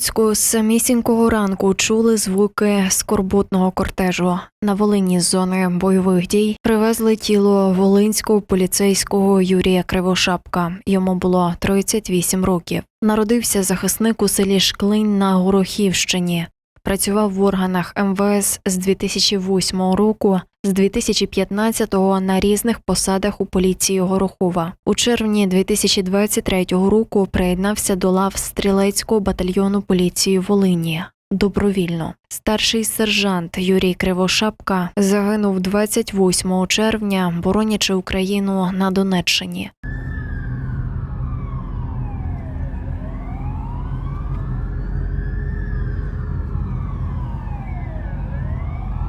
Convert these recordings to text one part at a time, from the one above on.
Луцьку з самісінького ранку чули звуки скорботного кортежу. На Волині з зони бойових дій привезли тіло волинського поліцейського Юрія Кривошапка. Йому було 38 років. Народився захисник у селі Шклинь на Горохівщині. Працював в органах МВС з 2008 року, з 2015-го на різних посадах у поліції Горохова. У червні 2023 року приєднався до лав стрілецького батальйону поліції Волині. Добровільно старший сержант Юрій Кривошапка загинув 28 червня, боронячи Україну на Донеччині.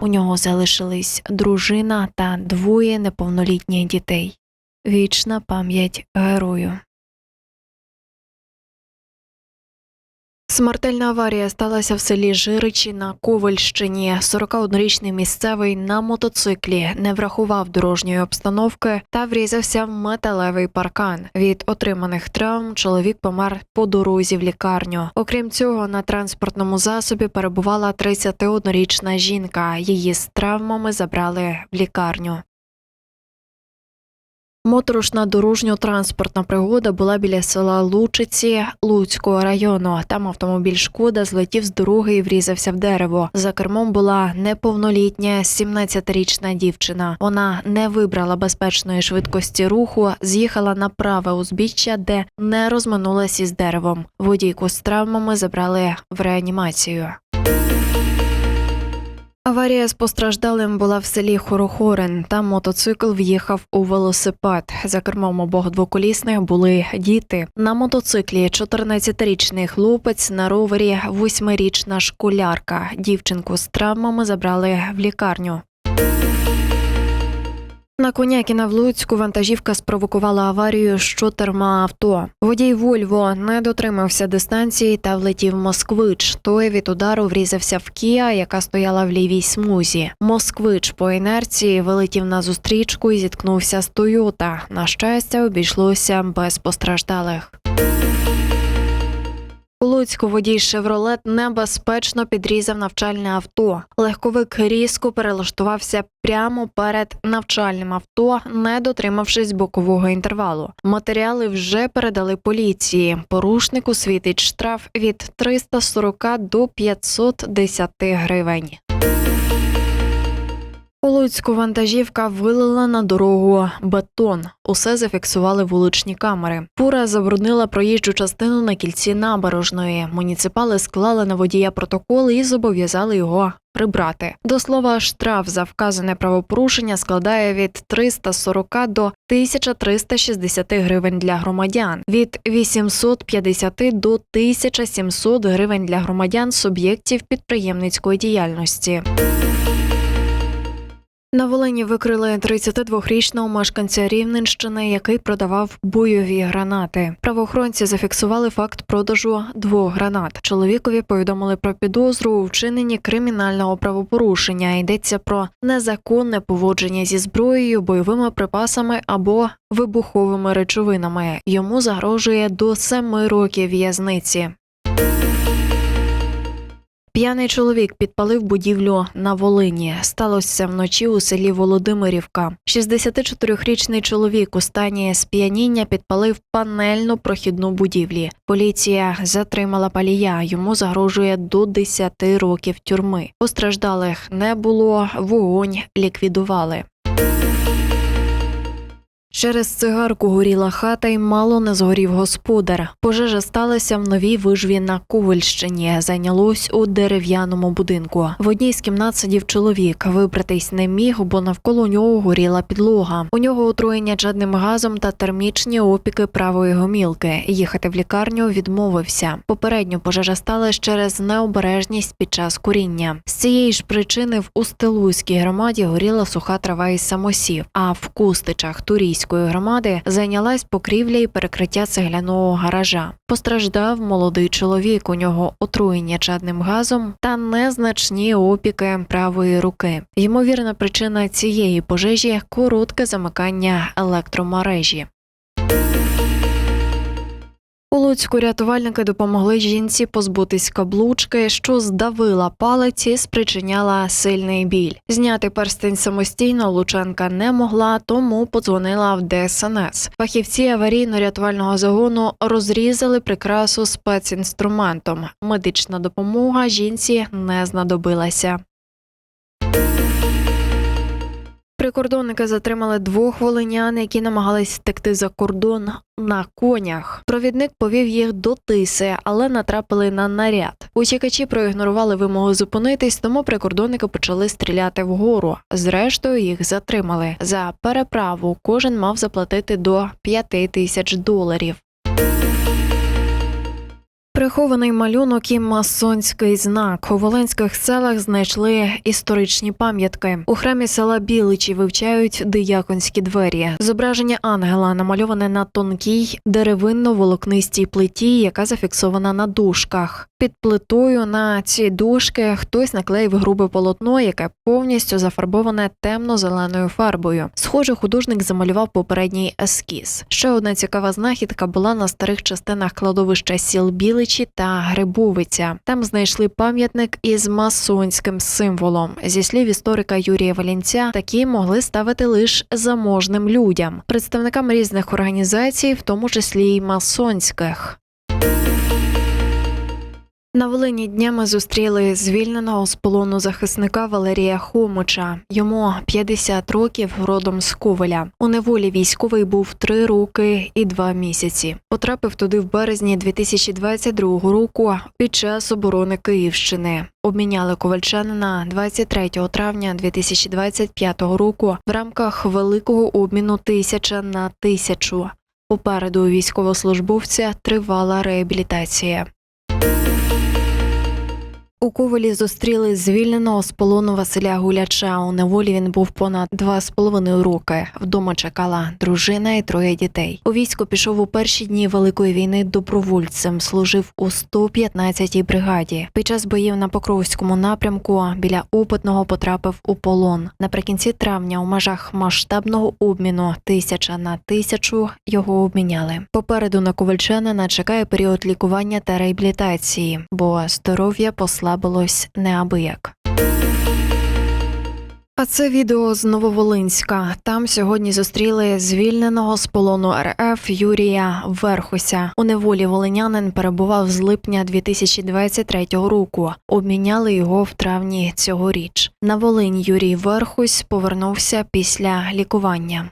У нього залишились дружина та двоє неповнолітніх дітей. Вічна пам'ять герою. Смертельна аварія сталася в селі Жиричі на Ковальщині. 41-річний місцевий на мотоциклі не врахував дорожньої обстановки та врізався в металевий паркан. Від отриманих травм чоловік помер по дорозі в лікарню. Окрім цього, на транспортному засобі перебувала 31-річна жінка. Її з травмами забрали в лікарню. Моторошна дорожньо-транспортна пригода була біля села Лучиці Луцького району. Там автомобіль шкода злетів з дороги і врізався в дерево. За кермом була неповнолітня 17-річна дівчина. Вона не вибрала безпечної швидкості руху, з'їхала на праве узбіччя, де не розминулась із деревом. Водійку з травмами забрали в реанімацію. Аварія з постраждалим була в селі Хорохорин. Там мотоцикл в'їхав у велосипед. За кермом обох двоколісних були діти. На мотоциклі 14-річний хлопець, на ровері 8-річна школярка. Дівчинку з травмами забрали в лікарню. На Конякіна в Луцьку вантажівка спровокувала аварію з чотирма авто. Водій Вольво не дотримався дистанції та влетів москвич. Той від удару врізався в Кія, яка стояла в лівій смузі. Москвич по інерції вилетів на зустрічку і зіткнувся з Тойота. На щастя, обійшлося без постраждалих. Луцьку водій Шевролет небезпечно підрізав навчальне авто. Легковик різко перелаштувався прямо перед навчальним авто, не дотримавшись бокового інтервалу. Матеріали вже передали поліції. Порушнику світить штраф від 340 до 510 гривень. У Луцьку вантажівка вилила на дорогу бетон. Усе зафіксували вуличні камери. Фура забруднила проїжджу частину на кільці набережної. Муніципали склали на водія протокол і зобов'язали його прибрати. До слова, штраф за вказане правопорушення складає від 340 до 1360 гривень для громадян, від 850 до 1700 гривень для громадян суб'єктів підприємницької діяльності. На Волині викрили 32-річного мешканця Рівненщини, який продавав бойові гранати. Правоохоронці зафіксували факт продажу двох гранат. Чоловікові повідомили про підозру у вчиненні кримінального правопорушення. Йдеться про незаконне поводження зі зброєю, бойовими припасами або вибуховими речовинами. Йому загрожує до семи років в'язниці. П'яний чоловік підпалив будівлю на Волині. Сталося вночі у селі Володимирівка. 64-річний чоловік у стані сп'яніння підпалив панельну прохідну будівлі. Поліція затримала палія. Йому загрожує до 10 років тюрми. Постраждалих не було. Вогонь ліквідували. Через цигарку горіла хата і мало не згорів господар. Пожежа сталася в новій вижві на Ковальщині. Зайнялось у дерев'яному будинку. В одній з кімнат сидів чоловік. Вибратись не міг, бо навколо нього горіла підлога. У нього отруєння чадним газом та термічні опіки правої гомілки. Їхати в лікарню відмовився. Попередньо пожежа сталася через необережність під час куріння. З цієї ж причини в Устилузькій громаді горіла суха трава із самосів, а в Кустичах Турійської громади зайнялась покрівля і перекриття цегляного гаража. Постраждав молодий чоловік. У нього отруєння чадним газом та незначні опіки правої руки. Ймовірна причина цієї пожежі коротке замикання електромережі. У Луцьку рятувальники допомогли жінці позбутись каблучки, що здавила палець і спричиняла сильний біль. Зняти перстень самостійно Лученка не могла, тому подзвонила в ДСНС. Фахівці аварійно-рятувального загону розрізали прикрасу спецінструментом. Медична допомога жінці не знадобилася. Прикордонники затримали двох волинян, які намагались втекти за кордон на конях. Провідник повів їх до тиси, але натрапили на наряд. Утікачі проігнорували вимогу зупинитись, тому прикордонники почали стріляти вгору. Зрештою, їх затримали. За переправу кожен мав заплатити до 5 тисяч доларів. Прихований малюнок і масонський знак у волинських селах знайшли історичні пам'ятки. У храмі села Біличі вивчають дияконські двері. Зображення ангела намальоване на тонкій деревинно-волокнистій плиті, яка зафіксована на дужках. Під плитою на ці дужки хтось наклеїв грубе полотно, яке повністю зафарбоване темно-зеленою фарбою. Схоже, художник замалював попередній ескіз. Ще одна цікава знахідка була на старих частинах кладовища сіл Біличі та Грибовиця. Там знайшли пам'ятник із масонським символом. Зі слів історика Юрія Валінця, такі могли ставити лише заможним людям, представникам різних організацій, в тому числі й масонських. На Волині днями зустріли звільненого з полону захисника Валерія Хомича. Йому 50 років, родом з Ковеля. У неволі військовий був три роки і два місяці. Потрапив туди в березні 2022 року під час оборони Київщини. Обміняли ковальчанина 23 травня 2025 року в рамках великого обміну тисяча на тисячу. Попереду військовослужбовця тривала реабілітація. У Ковелі зустріли звільненого з полону Василя Гуляча. У неволі він був понад два з половиною роки. Вдома чекала дружина і троє дітей. У військо пішов у перші дні великої війни добровольцем. Служив у 115-й бригаді. Під час боїв на Покровському напрямку біля опитного потрапив у полон. Наприкінці травня у межах масштабного обміну тисяча на тисячу його обміняли. Попереду на ковальчанина чекає період лікування та реабілітації, бо здоров'я послабилось неабияк. А це відео з Нововолинська. Там сьогодні зустріли звільненого з полону РФ Юрія Верхуся. У неволі волинянин перебував з липня 2023 року. Обміняли його в травні цьогоріч. На Волинь Юрій Верхусь повернувся після лікування.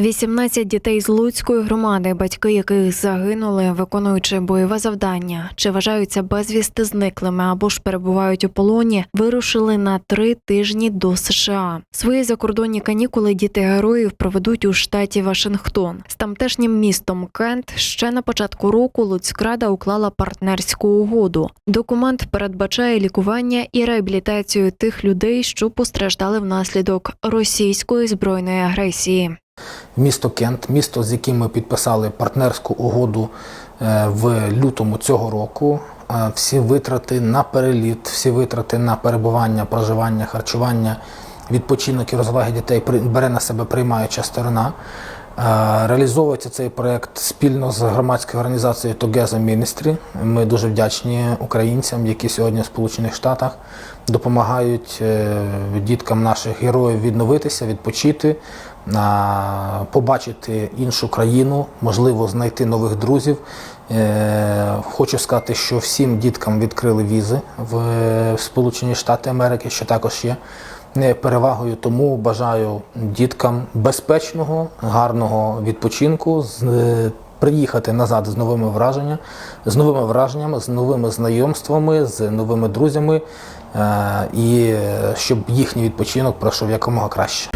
Вісімнадцять дітей з Луцької громади, батьки яких загинули, виконуючи бойове завдання, чи вважаються безвісти зниклими або ж перебувають у полоні, вирушили на три тижні до США. Свої закордонні канікули діти героїв проведуть у штаті Вашингтон. З тамтешнім містом Кент ще на початку року Луцькрада уклала партнерську угоду. Документ передбачає лікування і реабілітацію тих людей, що постраждали внаслідок російської збройної агресії. Місто Кент, місто, з яким ми підписали партнерську угоду е, в лютому цього року. Е, Всі витрати на переліт, всі витрати на перебування, проживання, харчування, відпочинок і розваги дітей бере на себе приймаюча сторона. Е, Реалізовується цей проект спільно з громадською організацією Together Ministry. Ми дуже вдячні українцям, які сьогодні в Сполучених Штатах допомагають діткам наших героїв відновитися, відпочити, побачити іншу країну, можливо, знайти нових друзів. Е, Хочу сказати, що всім діткам відкрили візи в Сполучені Штати Америки, що також є е, перевагою. Тому бажаю діткам безпечного, гарного відпочинку. е, Приїхати назад з новими враженнями, з новими враженнями, з новими знайомствами, з новими друзями, е, і е, щоб їхній відпочинок пройшов якомога краще.